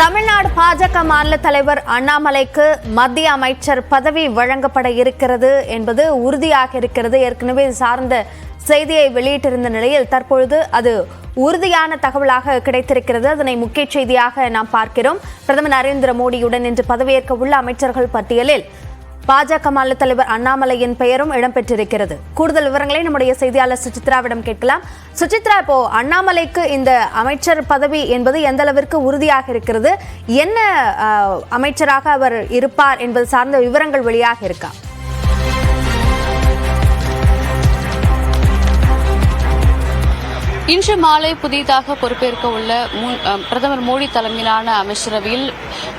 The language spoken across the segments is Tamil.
தமிழ்நாடு பாஜக மாநில தலைவர் அண்ணாமலைக்கு மத்திய அமைச்சர் பதவி வழங்கப்பட இருக்கிறது என்பது உறுதியாக இருக்கிறது. ஏற்கனவே சார்ந்த செய்தியை வெளியிட்டிருந்த நிலையில் தற்பொழுது அது உறுதியான தகவலாக கிடைத்திருக்கிறது. அதனை முக்கிய செய்தியாக நாம் பார்க்கிறோம். பிரதமர் நரேந்திர மோடியுடன் இன்று பதவியேற்க உள்ள அமைச்சர்கள் பட்டியலில் பாஜக மாநில தலைவர் அண்ணாமலையின் பெயரும் இடம்பெற்றிருக்கிறது. கூடுதல் விவரங்களை நம்முடைய செய்தியாளர் சுசித்ராவிடம் கேட்கலாம். சுசித்ரா இப்போ அண்ணாமலைக்கு இந்த அமைச்சர் பதவி என்பது எந்த அளவிற்கு உறுதியாக இருக்கிறது? என்ன அமைச்சராக அவர் இருப்பார் என்பது சார்ந்த விவரங்கள் வெளியாக இருக்கா? இன்று மாலை புதிதாக பொறுப்பேற்க உள்ள பிரதமர் மோடி தலைமையிலான அமைச்சரவையில்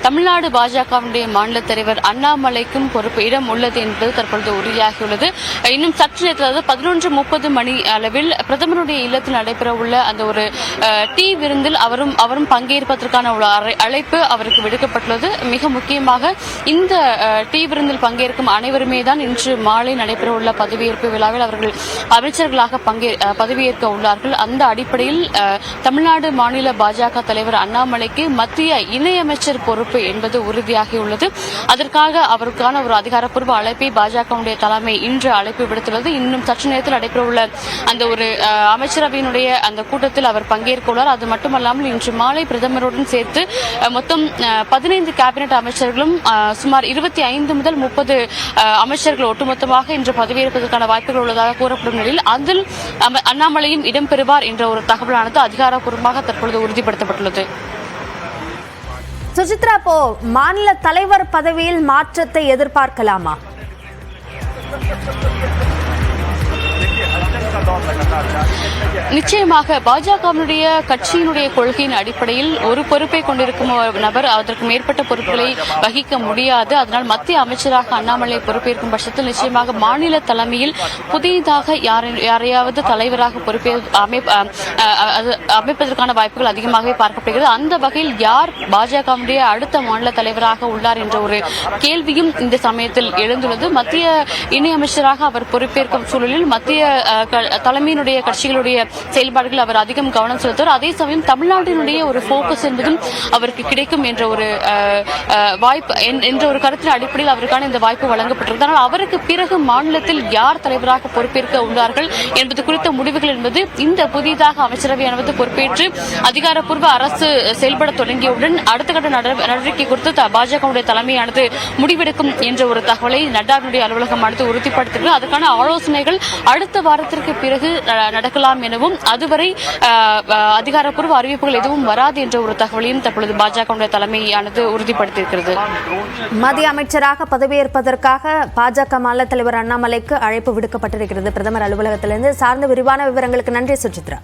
தமிழ்நாடு பாஜகவினுடைய மாநில தலைவர் அண்ணாமலைக்கும் பொறுப்பு இடம் உள்ளது என்பது தற்பொழுது உறுதியாகியுள்ளது. இன்னும் சற்று நேரத்தில் அதாவது பதினொன்று முப்பது மணி அளவில் பிரதமருடைய இல்லத்தில் நடைபெற உள்ள அந்த ஒரு டீ விருந்தில் அவரும் அவரும் பங்கேற்பதற்கான ஒரு அழைப்பு அவருக்கு விடுக்கப்பட்டுள்ளது. மிக முக்கியமாக இந்த டீ விருந்தில் பங்கேற்கும் அனைவருமே தான் இன்று மாலை நடைபெற உள்ள பதவியேற்பு விழாவில் அவர்கள் அமைச்சர்களாக பங்கே பதவியேற்க உள்ளார்கள். அந்த அடிப்படையில் தமிழ்நாடு மாநில பாஜக தலைவர் அண்ணாமலைக்கு மத்திய இணையமைச்சர் பொறுப்பு என்பது உறுதியாகியுள்ளது. அதற்காக அவருக்கான ஒரு அதிகாரப்பூர்வ அழைப்பை பாஜகவுடைய தலைமை இன்று அழைப்பு விடுத்துள்ளது. இன்னும் சற்று நேரத்தில் நடைபெறவுள்ள அந்த ஒரு அமைச்சரவையினுடைய அந்த கூட்டத்தில் அவர் பங்கேற்க உள்ளார் அது மட்டுமல்லாமல் இன்று மாலை பிரதமருடன் சேர்த்து மொத்தம் பதினைந்து கேபினெட் அமைச்சர்களும் சுமார் இருபத்தி ஐந்து முதல் முப்பது அமைச்சர்கள் ஒட்டுமொத்தமாக இன்று பதவியேற்பதற்கான வாய்ப்புகள் உள்ளதாக கூறப்படும் நிலையில் அதில் அண்ணாமலையும் இடம்பெறுவார் என்ற ஒரு தகவலானது அதிகாரப்பூர்வமாக தற்பொழுது உறுதிப்படுத்தப்பட்டுள்ளது. சுசித்ரா இப்போ மாநில தலைவர் பதவியில் மாற்றத்தை எதிர்பார்க்கலாமா? நிச்சயமாக பாஜகவினுடைய கட்சியினுடைய கொள்கையின் அடிப்படையில் ஒரு பொறுப்பை கொண்டிருக்கும் நபர் அதற்கு மேற்பட்ட பொறுப்புகளை வகிக்க முடியாது. அதனால் மத்திய அமைச்சராக அண்ணாமலை பொறுப்பேற்கும் பட்சத்தில் நிச்சயமாக மாநில தலைமையில் புதிதாக யாரையாவது தலைவராக பொறுப்பே அமை- அது அமைப்பதற்கான வாய்ப்புகள் அதிகமாகவே பார்க்கப்படுகிறது. அந்த வகையில் யார் பாஜகவினுடைய அடுத்த மாநில தலைவராக உள்ளார் என்ற ஒரு கேள்வியும் இந்த சமயத்தில் எழுந்துள்ளது. மத்திய இணையமைச்சராக அவர் பொறுப்பேற்கும் சூழலில் மத்திய க- தலைமையினுடைய கட்சிகளுடைய செயல்பாடுகள் அவர் அதிகம் கவனம் செலுத்துவார். அதே சமயம் தமிழ்நாட்டினுடைய ஒரு போக்கஸ் என்பதும் அவருக்கு கிடைக்கும் என்ற ஒரு வாய்ப்பு என்- என்ற ஒரு கருத்தின் அடிப்படையில் அவருக்கான இந்த வாய்ப்பு வழங்கப்பட்டிருக்கிறது. ஆனால் அவருக்கு பிறகு மாநிலத்தில் யார் தலைவராக பொறுப்பேற்க உள்ளார்கள் என்பது குறித்த முடிவுகள் என்பது இந்த புதிதாக அமைச்சரவையானது பொறுப்பேற்று அதிகாரப்பூர்வ அரசு செயல்பட தொடங்கியவுடன் அடுத்த கட்ட நடவடிக்கை குறித்து பாஜகவுடைய தலைமையானது முடிவெடுக்கும் என்ற ஒரு தகவலை நட்டாவினுடைய அலுவலகமானது உறுதிப்படுத்தியுள்ளது. அதற்கான ஆலோசனைகள் அடுத்த வாரத்திற்கு பிறகு நடக்கலாம் எனவும் அதுவரை அதிகாரப்பூர்வ அறிவிப்புகள் எதுவும் வராது என்ற ஒரு தகவலையும் தற்பொழுது பாஜகவுடைய தலைமையானது உறுதிப்படுத்தியிருக்கிறது. மத்திய அமைச்சராக பதவியேற்பதற்காக பாஜக மாநில தலைவர் அண்ணாமலைக்கு அழைப்பு விடுக்கப்பட்டிருக்கிறது. பிரதமர் அலுவலகத்திலிருந்து சார்ந்த விரிவான விவரங்களுக்கு நன்றி சுஜித்ரா